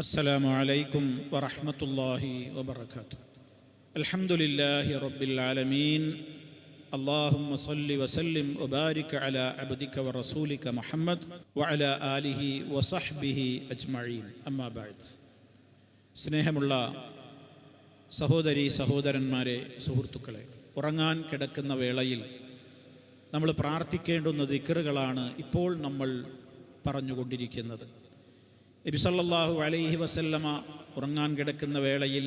السلام عليكم ورحمة الله وبركاته الحمد لله رب العالمين اللهم صل وسلم وبارك على عبدك ورسولك محمد وعلى آله وصحبه أجمعين أما بعد സ്നേഹമുള്ള സഹോദരി സഹോദരന്മാരെ സുഹൃത്തുക്കളെ ഉറങ്ങാൻ കിടക്കുന്ന വേളയിൽ നമ്മൾ പ്രാർത്ഥിക്കേണ്ടുന്ന ദിക്കറുകളാണ് ഇപ്പോൾ നമ്മൾ പറഞ്ഞുകൊണ്ടിരിക്കുന്നത് നബിസല്ലാഹു അലൈഹി വസല്ലമ ഉറങ്ങാൻ കിടക്കുന്ന വേളയിൽ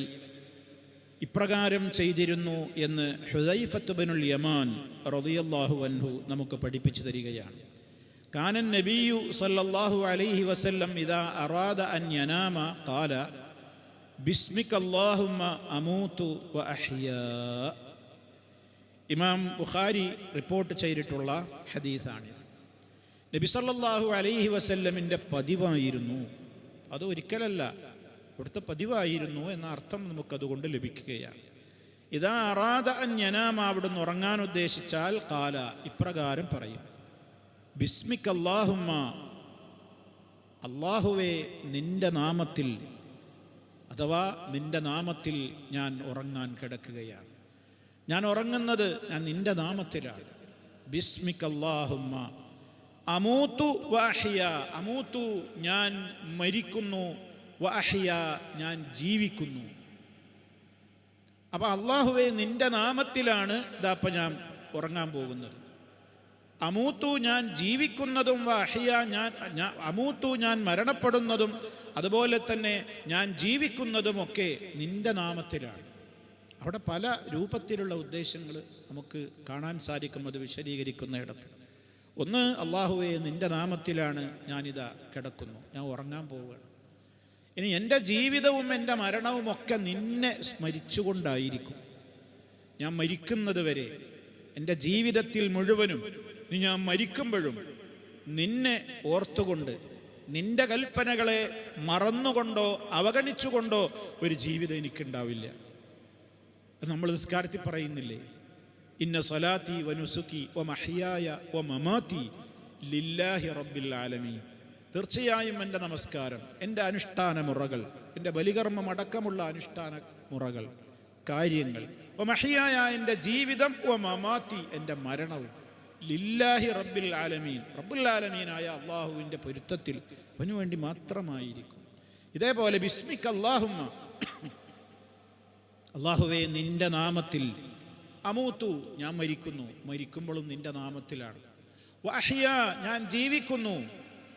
ഇപ്രകാരം ചെയ്തിരുന്നു എന്ന് ഹുദൈഫത്തുബനുൽ യമാൻ റളിയല്ലാഹു അൻഹു നമുക്ക് പഠിപ്പിച്ചു തരികയാണ്. കാനൻ നബിയു സല്ലല്ലാഹു അലൈഹി വസല്ലം ഇദാ അറാദ അൻ യനാമ ഖാല ബിസ്മിക അല്ലാഹുമ്മ അമൂതു വ അഹ്യാ. ഇമാം ബുഖാരി റിപ്പോർട്ട് ചെയ്തിട്ടുള്ള ഹദീസാണിത്. നബി സല്ലല്ലാഹു അലൈഹി വസല്ലമിന്റെ പതിവായിരുന്നു അത് ഒരിക്കലല്ല. ഇവിടുത്തെ പതിവായിരുന്നു എന്ന അർത്ഥം നമുക്കതുകൊണ്ട് ലഭിക്കുകയാണ്. ഇതാ അറാദ അൻ യനാമ അവിടുന്ന് ഉറങ്ങാൻ ഉദ്ദേശിച്ചാൽ കാല ഇപ്രകാരം പറയും. ബിസ്മിക് അള്ളാഹുമ്മ അള്ളാഹുവേ നിന്റെ നാമത്തിൽ അഥവാ നിന്റെ നാമത്തിൽ ഞാൻ ഉറങ്ങാൻ കിടക്കുകയാണ്. ഞാൻ ഉറങ്ങുന്നത് ഞാൻ നിന്റെ നാമത്തിലാണ്. ബിസ്മിക് അല്ലാഹുമ്മ അമൂത്തു വാഹിയ അമൂത്തു ഞാൻ മരിക്കുന്നു വാഹിയ ഞാൻ ജീവിക്കുന്നു. അപ്പൊ അള്ളാഹുവെ നിന്റെ നാമത്തിലാണ് ഇതാപ്പ ഞാൻ ഉറങ്ങാൻ പോകുന്നത്. അമൂത്തു ഞാൻ ജീവിക്കുന്നതും വാഹിയ ഞാൻ അമൂത്തു ഞാൻ മരണപ്പെടുന്നതും അതുപോലെ തന്നെ ഞാൻ ജീവിക്കുന്നതുമൊക്കെ നിന്റെ നാമത്തിലാണ്. അവിടെ പല രൂപത്തിലുള്ള ഉദ്ദേശങ്ങൾ നമുക്ക് കാണാൻ സാധിക്കും അത് വിശദീകരിക്കുന്നിടത്ത് ഒന്ന് അള്ളാഹുവെ നിന്റെ നാമത്തിലാണ് ഞാനിതാ കിടക്കുന്നു. ഞാൻ ഉറങ്ങാൻ പോവുകയാണ്. ഇനി എന്റെ ജീവിതവും എന്റെ മരണവും ഒക്കെ നിന്നെ സ്മരിച്ചുകൊണ്ടായിരിക്കും. ഞാൻ മരിക്കുന്നത് വരെ എന്റെ ജീവിതത്തിൽ മുഴുവനും ഇനി ഞാൻ മരിക്കുമ്പോഴും നിന്നെ ഓർത്തുകൊണ്ട് നിന്റെ കൽപ്പനകളെ മറന്നുകൊണ്ടോ അവഗണിച്ചുകൊണ്ടോ ഒരു ജീവിതം എനിക്കുണ്ടാവില്ല. നമ്മൾ നിസ്കാരത്തിൽ പറയുന്നില്ലേ? ഇന്ന സ്വലാത്തി വനുസുക്കി വ മഹിയായ ലില്ലാഹി റബ്ബിൽ ആലമീൻ. തീർച്ചയായും എന്റെ നമസ്കാരം എന്റെ അനുഷ്ഠാന മുറകൾ എന്റെ ബലികർമ്മം അടക്കമുള്ള അനുഷ്ഠാന മുറകൾ കാര്യങ്ങൾ. മഹിയായ എന്റെ ജീവിതം മമാത്തി എന്റെ മരണവും. ലില്ലാഹി റബ്ബിൽ ആലമീൻ. റബ്ബുൽ ആലമീനായ അള്ളാഹുവിന്റെ പൊരുത്തത്തിൽ അവന് വേണ്ടി മാത്രമായിരിക്കും. ഇതേപോലെ ബിസ്മിക് അള്ളാഹുമ്മ അള്ളാഹുവെ നിന്റെ നാമത്തിൽ അമൂത്തു ഞാൻ മരിക്കുന്നു. മരിക്കുമ്പോഴും നിന്റെ നാമത്തിലാണ്. വഹിയ ഞാൻ ജീവിക്കുന്നു.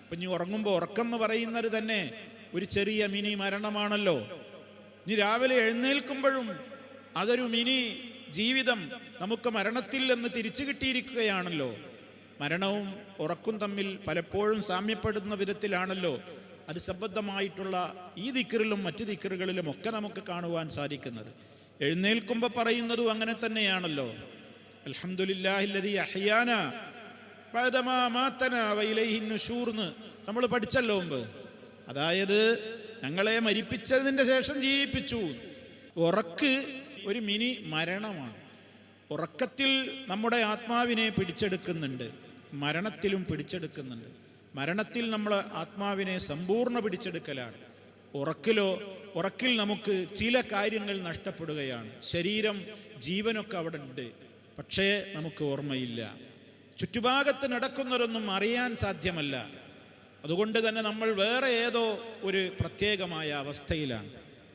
ഇപ്പൊ നീ ഉറങ്ങുമ്പോൾ ഉറക്കം എന്ന് പറയുന്നത് തന്നെ ഒരു ചെറിയ മിനി മരണമാണല്ലോ. നീ രാവിലെ എഴുന്നേൽക്കുമ്പോഴും അതൊരു മിനി ജീവിതം നമുക്ക് മരണത്തിൽ നിന്ന് തിരിച്ചു കിട്ടിയിരിക്കുകയാണല്ലോ. മരണവും ഉറക്കും തമ്മിൽ പലപ്പോഴും സാമ്യപ്പെടുന്ന വിധത്തിലാണല്ലോ. അത് സംബന്ധമായിട്ടുള്ള ഈ ദിക്കറിലും മറ്റു ദിക്കറുകളിലും ഒക്കെ നമുക്ക് കാണുവാൻ സാധിക്കുന്നത്. എഴുന്നേൽക്കുമ്പോൾ പറയുന്നതും അങ്ങനെ തന്നെയാണല്ലോ. നുശൂർന്ന് നമ്മൾ പഠിച്ചല്ലോ മുമ്പ്. അതായത് ഞങ്ങളെ മരിപ്പിച്ചതിന്റെ ശേഷം ജീവിപ്പിച്ചു. ഉറക്ക് ഒരു മിനി മരണമാണ്. ഉറക്കത്തിൽ നമ്മുടെ ആത്മാവിനെ പിടിച്ചെടുക്കുന്നുണ്ട്. മരണത്തിലും പിടിച്ചെടുക്കുന്നുണ്ട്. മരണത്തിൽ നമ്മൾ ആത്മാവിനെ സമ്പൂർണ പിടിച്ചെടുക്കലാണ്. ഉറക്കിലോ ഉറക്കിൽ നമുക്ക് ചില കാര്യങ്ങൾ നഷ്ടപ്പെടുകയാണ്. ശരീരം ജീവനൊക്കെ അവിടെ ഉണ്ട് പക്ഷേ നമുക്ക് ഓർമ്മയില്ല. ചുറ്റുഭാഗത്ത് നടക്കുന്നതൊന്നും അറിയാൻ സാധ്യമല്ല. അതുകൊണ്ട് തന്നെ നമ്മൾ വേറെ ഏതോ ഒരു പ്രത്യേകമായ അവസ്ഥയിലാണ്.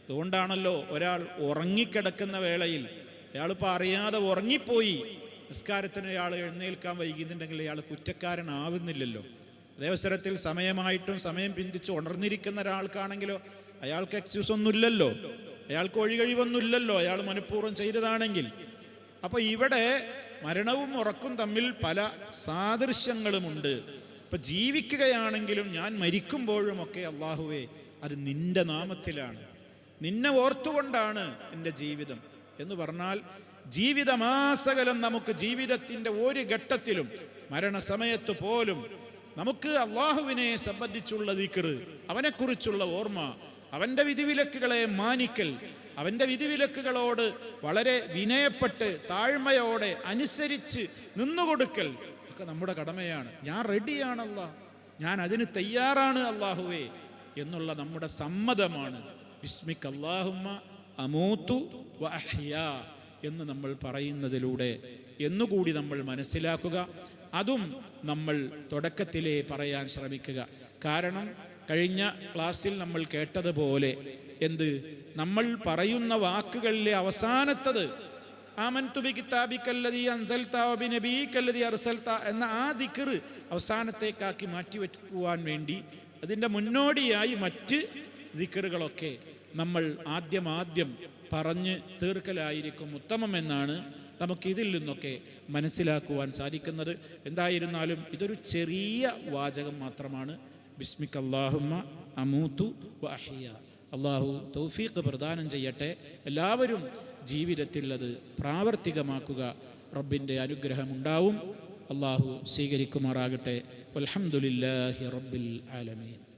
അതുകൊണ്ടാണല്ലോ ഒരാൾ ഉറങ്ങിക്കിടക്കുന്ന വേളയിൽ അയാളിപ്പോൾ അറിയാതെ ഉറങ്ങിപ്പോയി. നിസ്കാരത്തിന് അയാൾ എഴുന്നേൽക്കാൻ വൈകുന്നുണ്ടെങ്കിൽ അയാൾ കുറ്റക്കാരനാവുന്നില്ലല്ലോ. അതേവസരത്തിൽ സമയമായിട്ടും സമയം പിന്തിച്ച് ഉണർന്നിരിക്കുന്ന ഒരാൾക്കാണെങ്കിലോ അയാൾക്ക് എക്സ്ക്യൂസ് ഒന്നുമില്ലല്ലോ. അയാൾക്ക് ഒഴികഴിവൊന്നുമില്ലല്ലോ. അയാൾ മനഃപൂർവം ചെയ്തതാണെങ്കിൽ. അപ്പൊ ഇവിടെ മരണവും ഉറക്കും തമ്മിൽ പല സാദൃശ്യങ്ങളുമുണ്ട്. ഇപ്പൊ ജീവിക്കുകയാണെങ്കിലും ഞാൻ മരിക്കുമ്പോഴും ഒക്കെ അള്ളാഹുവേ അത് നിന്റെ നാമത്തിലാണ്. നിന്നെ ഓർത്തുകൊണ്ടാണ് എന്റെ ജീവിതം. എന്ന് പറഞ്ഞാൽ ജീവിതമാസകലം നമുക്ക് ജീവിതത്തിന്റെ ഒരു ഘട്ടത്തിലും മരണസമയത്ത് പോലും നമുക്ക് അള്ളാഹുവിനെ സംബന്ധിച്ചുള്ള ദിക്കറ് അവനെക്കുറിച്ചുള്ള ഓർമ്മ അവന്റെ വിധിവിലക്കുകളെ മാനിക്കൽ അവന്റെ വിധിവിലക്കുകളോട് വളരെ വിനയപ്പെട്ട് താഴ്മയോടെ അനുസരിച്ച് നിന്നുകൊടുക്കൽ ഒക്കെ നമ്മുടെ കടമയാണ്. ഞാൻ റെഡിയാണല്ല. ഞാൻ അതിന് തയ്യാറാണ് അള്ളാഹുവേ എന്നുള്ള നമ്മുടെ സമ്മതമാണ്. ബിസ്മിക് അള്ളാഹുമ്മ അമൂത്തു എന്ന് നമ്മൾ പറയുന്നതിലൂടെ എന്നുകൂടി നമ്മൾ മനസ്സിലാക്കുക. അതും നമ്മൾ തുടക്കത്തിലേ പറയാൻ ശ്രമിക്കുക. കാരണം കഴിഞ്ഞ ക്ലാസ്സിൽ നമ്മൾ കേട്ടതുപോലെ എന്ത്? നമ്മൾ പറയുന്ന വാക്കുകളിലെ അവസാനത്തത് ആമൻ ബി കിതാബിക്കല്ലദീ അൻസൽത വബി നബീക്കല്ലദീ അർസൽത എന്ന ആ ദിക്ർ അവസാനത്തേക്കാക്കി മാറ്റിവെക്കുവാൻ വേണ്ടി അതിന്റെ മുന്നോടിയായി മറ്റ് ദിക്കറുകളൊക്കെ നമ്മൾ ആദ്യം ആദ്യം പറഞ്ഞ് തീർക്കലായിരിക്കും ഉത്തമമെന്നാണ് നമുക്ക് ഇതിൽ നിന്നൊക്കെ മനസ്സിലാക്കുവാൻ സാധിക്കുന്നത്. എന്തായിരുന്നാലും ഇതൊരു ചെറിയ വാചകം മാത്രമാണ്. ബിസ്മിക് അള്ളാഹുമ്മ അമൂത്തു വഹിയ അള്ളാഹു തൗഫീഖ് പ്രദാനം ചെയ്യട്ടെ. എല്ലാവരും ജീവിതത്തിൽ അത് പ്രാവർത്തികമാക്കുക. റബ്ബിന്റെ അനുഗ്രഹം ഉണ്ടാവും അള്ളാഹു സ്വീകരിക്കുമാറാകട്ടെ. അലഹമുല്ലാഹി റബ്ബിൽ ആലമീൻ.